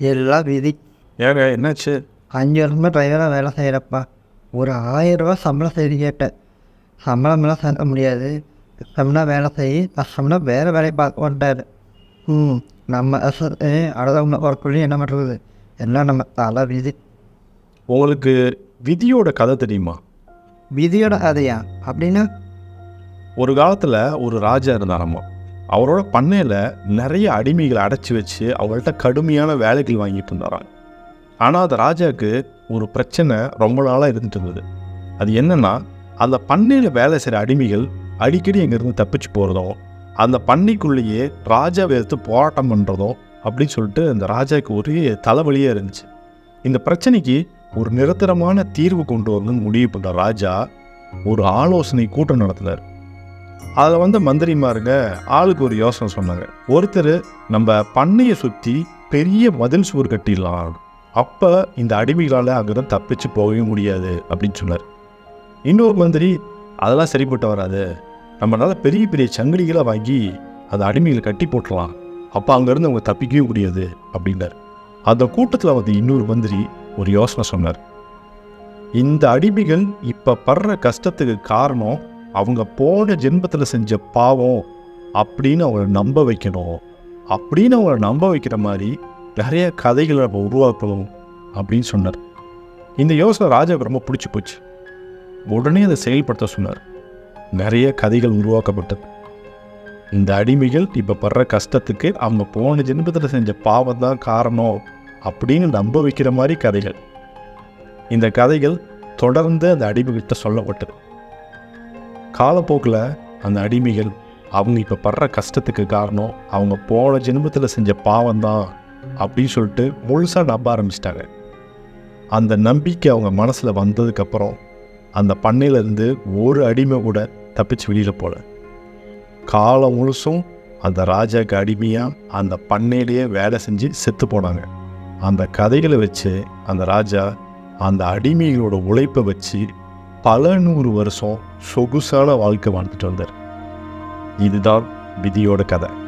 எல்லாம் விதி. ஏங்க என்னாச்சு? அஞ்சு வருஷமாக டிரைவராக வேலை செய்கிறப்பா ஒரு ஆயிரம் ரூபா சம்பளம் செய்து கேட்டேன். சம்பளமெல்லாம் சேர்க்க முடியாது. கஷ்டம்னா வேலை செய் கஷ்டம்னா வேறு வேலையை பார்க்க மாட்டார். ம் நம்ம அடுத்தவங்க ஒர்க் என்ன பண்ணுறது எல்லாம் நம்ம தலை விதி. உங்களுக்கு விதியோட கதை தெரியுமா? விதியோட கதையா? அப்படின்னா? ஒரு காலத்தில் ஒரு ராஜா இருந்தாராம்மா அவரோட பண்ணையில் நிறைய அடிமைகளை அடைச்சி வச்சு அவங்கள்ட்ட கடுமையான வேலைகள் வாங்கிட்டு இருந்தாராம். ஆனால் அந்த ராஜாவுக்கு ஒரு பிரச்சனை ரொம்ப நாளாக இருந்துட்டு இருந்தது. அது என்னென்னா அந்த பண்ணையில் வேலை செய்கிற அடிமைகள் அடிக்கடி எங்கேருந்து தப்பிச்சு போகிறதும் அந்த பண்ணைக்குள்ளேயே ராஜாவை எடுத்து போராட்டம் பண்ணுறதும் அப்படின்னு சொல்லிட்டு அந்த ராஜாவுக்கு ஒரே தலைவலியாக இருந்துச்சு. இந்த பிரச்சனைக்கு ஒரு நிரந்தரமான தீர்வு கொண்டு வரணும்னு முடிவு பண்ண ராஜா ஒரு ஆலோசனை கூட்டம் நடத்தினார். அதில் வந்து மந்திரிமாருங்க ஆளுக்கு ஒரு யோசனை சொன்னாங்க. ஒருத்தர் நம்ம பண்ணையை சுற்றி பெரிய மதில் சுவர் கட்டிடலாம். அப்போ இந்த அடிமைகளால் அங்கேருந்து தப்பிச்சு போகவே முடியாது அப்படின்னு சொன்னார். இன்னொரு மந்திரி அதெல்லாம் சரிப்பட்டு வராது. நம்மளால் பெரிய பெரிய சங்கிலிகளை வாங்கி அந்த அடிமைகளை கட்டி போட்டுடலாம். அப்போ அங்கேருந்து அவங்க தப்பிக்கவே முடியாது அப்படின்னார். அந்த கூட்டத்தில் வந்து இன்னொரு மந்திரி ஒரு யோசனை சொன்னார். இந்த அடிமைகள் இப்போ படுற கஷ்டத்துக்கு காரணம் அவங்க போன ஜென்மத்தில் செஞ்ச பாவம் அப்படின்னு அவங்கள நம்ப வைக்கணும். அப்படின்னு அவங்கள நம்ப வைக்கிற மாதிரி நிறைய கதைகளை நம்ம உருவாக்கணும் அப்படின்னு சொன்னார். இந்த யோசனை ராஜாவுக்கு ரொம்ப பிடிச்சி போச்சு. உடனே அதை செயல்படுத்த சொன்னார். நிறைய கதைகள் உருவாக்கப்பட்டது. இந்த அடிமைகள் இப்போ படுற கஷ்டத்துக்கு அவங்க போன ஜென்மத்தில் செஞ்ச பாவம் தான் காரணம் அப்படின்னு நம்ப வைக்கிற மாதிரி கதைகள். இந்த கதைகள் தொடர்ந்து அந்த அடிமைகள்கிட்ட சொல்லப்பட்டது. காலப்போக்கில் அந்த அடிமைகள் அவங்க இப்போ படுற கஷ்டத்துக்கு காரணம் அவங்க போன ஜென்மத்தில் செஞ்ச பாவம் தான் அப்படின்னு சொல்லிட்டு முழுசாக நம்ப ஆரம்பிச்சிட்டாங்க. அந்த நம்பிக்கை அவங்க மனசில் வந்ததுக்கப்புறம் அந்த பண்ணையிலேருந்து ஒரு அடிமை கூட தப்பிச்சு வெளியில் போல. காலம் முழுசும் அந்த ராஜாக்கு அடிமையாக அந்த பண்ணையிலேயே வேலை செஞ்சு செத்து போனாங்க. அந்த கதைகளை வச்சு அந்த ராஜா அந்த அடிமைகளோட உழைப்பை வச்சு பல நூறு வருஷம் சொகுசான வாழ்க்கை வாழ்ந்துட்டு வந்தார். இதுதான் விதியோட கதை.